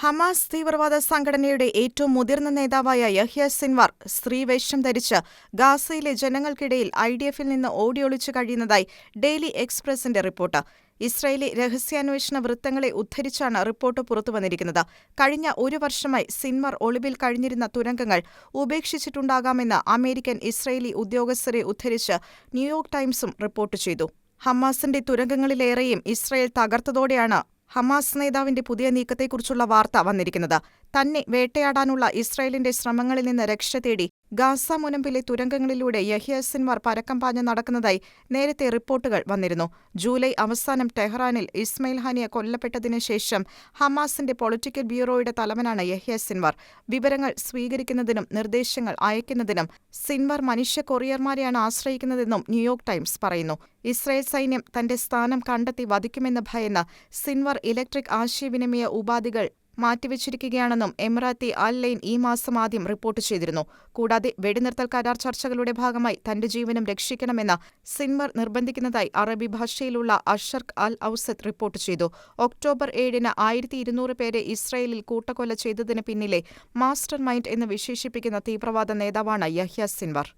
Hamas തീവ്രവാദ സംഘടനയുടെ ഏറ്റവും മുതിർന്ന നേതാവായ യഹ്യ സിൻവാർ സ്ത്രീവേഷം ധരിച്ച് ഗാസയിലെ ജനങ്ങൾക്കിടയിൽ ഐ ഡി എഫിൽ നിന്ന് ഓടിയൊളിച്ചു കഴിയുന്നതായി ഡെയിലി എക്സ്പ്രസിന്റെ റിപ്പോർട്ട്. ഇസ്രയേലി രഹസ്യാന്വേഷണ വൃത്തങ്ങളെ ഉദ്ധരിച്ചാണ് റിപ്പോർട്ട് പുറത്തുവന്നിരിക്കുന്നത്. കഴിഞ്ഞ ഒരു വർഷമായി സിൻവർ ഒളിവിൽ കഴിഞ്ഞിരുന്ന തുരങ്കങ്ങൾ ഉപേക്ഷിച്ചിട്ടുണ്ടാകാമെന്ന് അമേരിക്കൻ, ഇസ്രയേലി ഉദ്യോഗസ്ഥരെ ഉദ്ധരിച്ച് ന്യൂയോർക്ക് ടൈംസും റിപ്പോർട്ട് ചെയ്തു. ഹമാസിന്റെ തുരങ്കങ്ങളിലേറെയും ഇസ്രയേൽ തകർത്തതോടെയാണ് ഹമാസ് നേതാവിന്റെ പുതിയ നീക്കത്തെക്കുറിച്ചുള്ള വാർത്ത വന്നിരിക്കുന്നത്. തന്നെ വേട്ടയാടാനുള്ള ഇസ്രായേലിന്റെ ശ്രമങ്ങളിൽ നിന്ന് രക്ഷ തേടി ഗാസ മുനമ്പിലെ തുരങ്കങ്ങളിലൂടെ യഹ്യ സിൻവാർ പരക്കം പാഞ്ഞ് നടക്കുന്നതായി നേരത്തെ റിപ്പോർട്ടുകൾ വന്നിരുന്നു. ജൂലൈ അവസാനം ടെഹ്റാനിൽ ഇസ്മയിൽ ഹാനിയ കൊല്ലപ്പെട്ടതിന് ശേഷം ഹമാസിന്റെ പൊളിറ്റിക്കൽ ബ്യൂറോയുടെ തലവനാണ് യഹ്യ സിൻവാർ. വിവരങ്ങൾ സ്വീകരിക്കുന്നതിനും നിർദ്ദേശങ്ങൾ അയക്കുന്നതിനും സിൻവാർ മനുഷ്യ കൊറിയർമാരെയാണ് ആശ്രയിക്കുന്നതെന്നും ന്യൂയോർക്ക് ടൈംസ് പറയുന്നു. ഇസ്രായേൽ സൈന്യം തന്റെ സ്ഥാനം കണ്ടെത്തി വധിക്കുമെന്ന് ഭയന്ന് സിൻവാർ ഇലക്ട്രിക് ആശയവിനിമയ ഉപാധികൾ മാറ്റിവച്ചിരിക്കുകയാണെന്നും എമിറാത്തി അൽ ലൈൻ ഈ മാസം ആദ്യം റിപ്പോർട്ട് ചെയ്തിരുന്നു. കൂടാതെ വെടിനിർത്തൽ കരാർ ചർച്ചകളുടെ ഭാഗമായി തന്റെ ജീവനും രക്ഷിക്കണമെന്ന് സിൻമർ നിർബന്ധിക്കുന്നതായി അറബി ഭാഷയിലുള്ള അഷർക്ക് അൽ ഔസത്ത് റിപ്പോർട്ട് ചെയ്തു. ഒക്ടോബർ ഏഴിന് ആയിരത്തി ഇരുന്നൂറ് പേരെ ഇസ്രയേലിൽ കൂട്ടക്കൊല ചെയ്തതിന് പിന്നിലെ മാസ്റ്റർ മൈൻഡ് എന്ന് വിശേഷിപ്പിക്കുന്ന തീവ്രവാദ നേതാവാണ് യഹ്യ സിൻവർ.